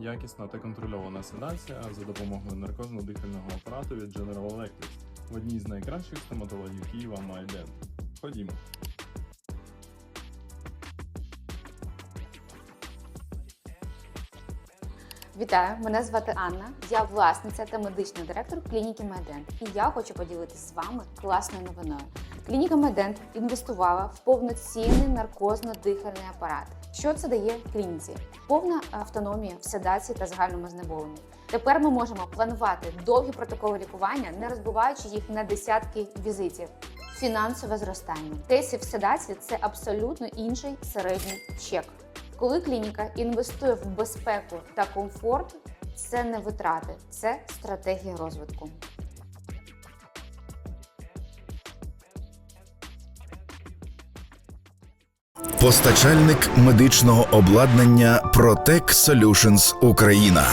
Якісна та контрольована седація за допомогою наркозно-дихального апарату від General Electric в одній з найкращих стоматологів Києва MyDent. Ходімо. Вітаю, мене звати Анна. Я власниця та медичний директор клініки Медент. І я хочу поділитися з вами класною новиною. Клініка Медент інвестувала в повноцінний наркозно-дихальний апарат. Що це дає клініці? Повна автономія в седації та загальному знеболенні. Тепер ми можемо планувати довгі протоколи лікування, не розбиваючи їх на десятки візитів. Фінансове зростання. Тесів седації це абсолютно інший середній чек. Коли клініка інвестує в безпеку та комфорт, це не витрати, це стратегія розвитку. Постачальник медичного обладнання Protec Solutions Україна.